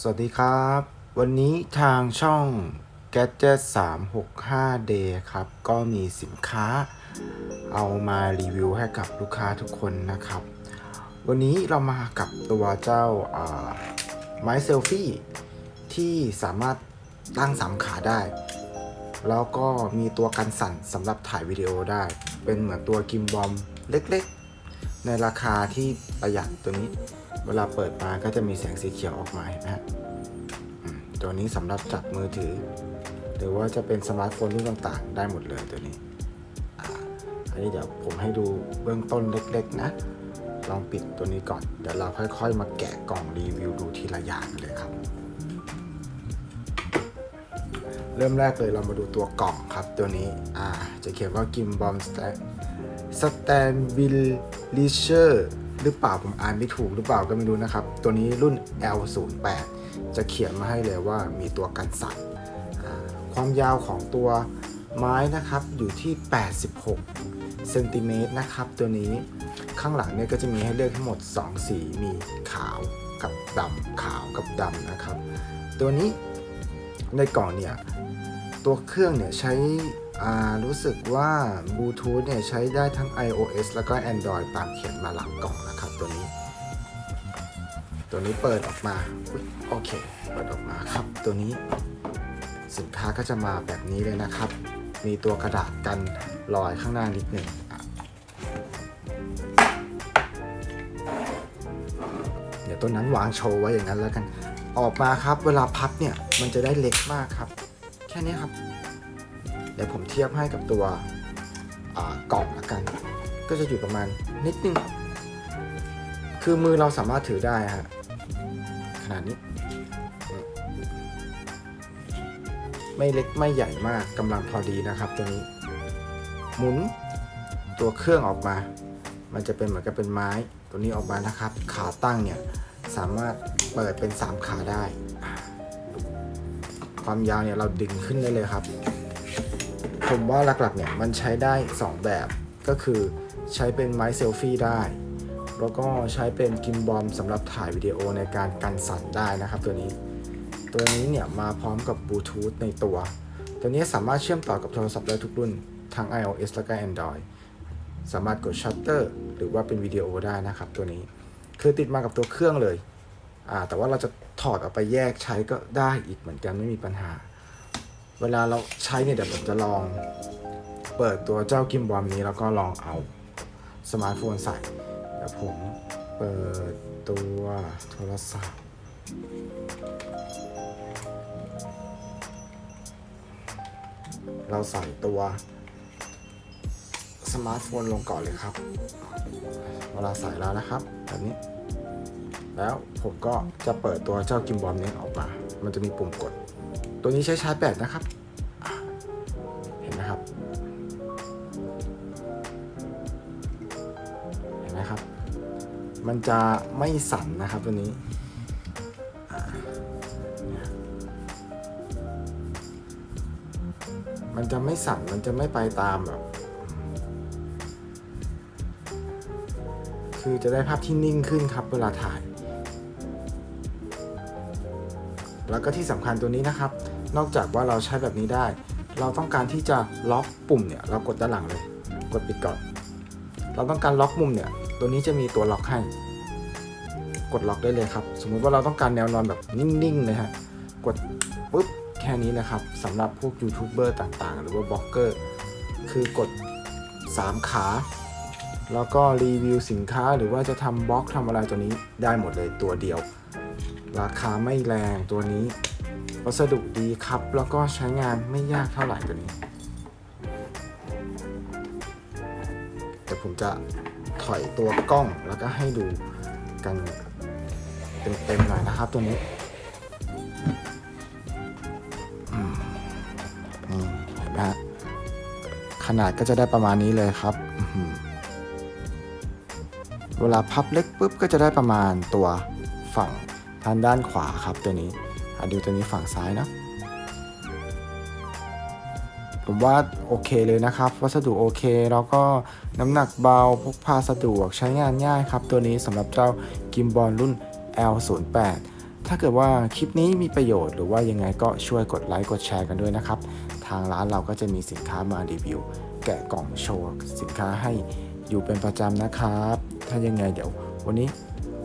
สวัสดีครับ วันนี้ทางช่อง Gadget 365 Day ครับ ก็มีสินค้าเอามารีวิวให้กับลูกค้าทุกคนนะครับ วันนี้เรามากับตัวเจ้าอ่าไม้เซลฟี่ที่สามารถตั้งสามขาได้ แล้วก็มีตัวกันสั่นสำหรับถ่ายวิดีโอได้ เป็นเหมือนตัวกิมบอมเล็กๆ ในราคาที่ประหยัดตัวนี้ เวลาเปิดมาก็จะมีแสงสีเขียวออกมาเห็นไหมฮะตัวนี้สำหรับจับมือถือ หรือว่าจะเป็นสมาร์ทโฟนรุ่นต่างๆ ได้หมดเลยตัวนี้อันนี้เดี๋ยวผมให้ดูเบื้องต้นเล็ก ๆ นะ ลองปิดตัวนี้ก่อน เดี๋ยวเราค่อย ๆ มาแกะกล่องรีวิวดูทีละอย่างเลยครับ เริ่มแรกเลยเรามาดูตัวกล่องครับตัวนี้ อ่า จะเขียนว่ากิมบอมสแตน สแตนบิลลิเชอร์หรือเปล่าผมอ่านไม่ถูกหรือเปล่าก็ไม่รู้นะครับ ตัวนี้รุ่น L08 จะเขียนมาให้เลยว่ามีตัวกันสั่นความยาวของตัวไม้นะครับอยู่ที่ 86เซนติเมตรนะครับตัวนี้ข้างหลังเนี่ยก็จะมีให้เลือกทั้งหมด 2 สีมีขาวกับดำขาวกับดำนะครับ ตัวนี้ในกล่องเนี่ยตัวเครื่องเนี่ยใช้ รู้สึกว่าบลูทูธเนี่ยใช้ได้ทั้ง iOS แล้วก็ Android ตามเขียนมาหลังกล่องนะครับตัวนี้ ตัวนี้เปิดออกมาโอเค เปิดออกมาครับตัวนี้สินค้าก็จะมาแบบนี้เลยนะครับ มีตัวกระดาษกันรอยข้างหน้านิดหนึ่งเดี๋ยวตัวนั้นวางโชว์ไว้อย่างนั้นแล้วกัน ออกมาครับ เวลาพับเนี่ย มันจะได้เล็กมากครับ แค่นี้ครับ เดี๋ยวผมเทียบให้กับตัวกล่องละกัน ก็จะอยู่ประมาณนิดนึง คือมือเราสามารถถือได้ฮะขนาดนี้ ไม่เล็กไม่ใหญ่มากกำลังพอดีนะครับตัวนี้ หมุนตัวเครื่องออกมา มันจะเป็นเหมือนกับเป็นไม้ตัวนี้ออกมานะครับ ขาตั้งเนี่ยสามารถเปิดเป็น 3 ขาได้ ความยาวเนี่ยเราดึงขึ้นได้เลยครับ ผมว่าหลักๆเนี่ยมันใช้ได้ 2 แบบก็คือใช้เป็นไม้เซลฟี่ได้ แล้วก็ใช้เป็นกิมบอมสำหรับถ่ายวิดีโอในการกันสั่นได้นะครับตัวนี้ ตัวนี้เนี่ยมาพร้อมกับบลูทูธในตัว ตัวนี้สามารถเชื่อมต่อกับโทรศัพท์ได้ทุกรุ่น ทั้ง iOS และก็ Android สามารถกดชัตเตอร์หรือว่าเป็นวิดีโอได้นะครับตัวนี้ คือติดมากับตัวเครื่องเลย แต่ว่าเราจะถอดออกไปแยกใช้ก็ได้อีกเหมือนกันไม่มีปัญหา เวลาเราใช้เนี่ยเดี๋ยวผมจะลอง เปิดตัวเจ้ากิมบอมนี้แล้วก็ลองเอาสมาร์ทโฟนใส่เดี๋ยวผมเปิดตัวโทรศัพท์เราใส่ตัวสมาร์ทโฟนลงก่อนเลยครับ เวลาใส่แล้วนะครับแบบนี้ แล้วผมก็จะเปิดตัวเจ้ากิมบอมนี้ออกมา มันจะมีปุ่มกด ตัวนี้ใช้ชาร์จแบตนะครับ เห็นไหมครับ เห็นไหมครับ มันจะไม่สั่นนะครับตัวนี้มันจะไม่สั่น มันจะไม่ไปตามแบบ คือจะได้ภาพที่นิ่งขึ้นครับเวลาถ่าย แล้วก็ที่สำคัญตัวนี้นะครับ นอกจากว่าเราใช้แบบนี้ได้ เราต้องการที่จะล็อกปุ่มเนี่ย เรากดด้านหลังเลย กดปิดก่อน เราต้องการล็อกมุมเนี่ย ตัวนี้จะมีตัวล็อกให้ กดล็อกได้เลยครับ สมมุติว่าเราต้องการแนวนอนแบบนิ่งๆเลยฮะ กดปุ๊บแค่นี้นะครับสำหรับพวกยูทูบเบอร์ต่างๆ หรือว่าบล็อกเกอร์ คือกด 3 ขาแล้วก็รีวิวสินค้าหรือว่าจะทำบล็อกทำอะไรตัวนี้ได้หมดเลยตัวเดียว ราคาไม่แรงตัวนี้ วัสดุดีครับ แล้วก็ใช้งานไม่ยากเท่าไหร่ตัวนี้แต่ผมจะถอยตัวกล้องแล้วก็ให้ดูกันเต็มๆหน่อยนะครับตัวนี้เห็นไหมขนาดก็จะได้ประมาณนี้เลยครับเวลาพับเล็กปุ๊บก็จะได้ประมาณตัวฝั่ง ทางด้านขวาครับตัวนี้ดูตัวนี้ฝั่งซ้ายนะผมว่าโอเคเลยนะครับ วัสดุโอเค แล้วก็น้ำหนักเบาพกพาสะดวกใช้งานง่ายครับ ตัวนี้สำหรับเจ้ากิมบอลรุ่น L08 ถ้าเกิดว่าคลิปนี้มีประโยชน์หรือว่ายังไงก็ช่วยกดไลค์กดแชร์กันด้วยนะครับ ทางร้านเราก็จะมีสินค้ามารีวิว แกะกล่องโชว์สินค้าให้อยู่เป็นประจำนะครับ ถ้ายังไงเดี๋ยววันนี้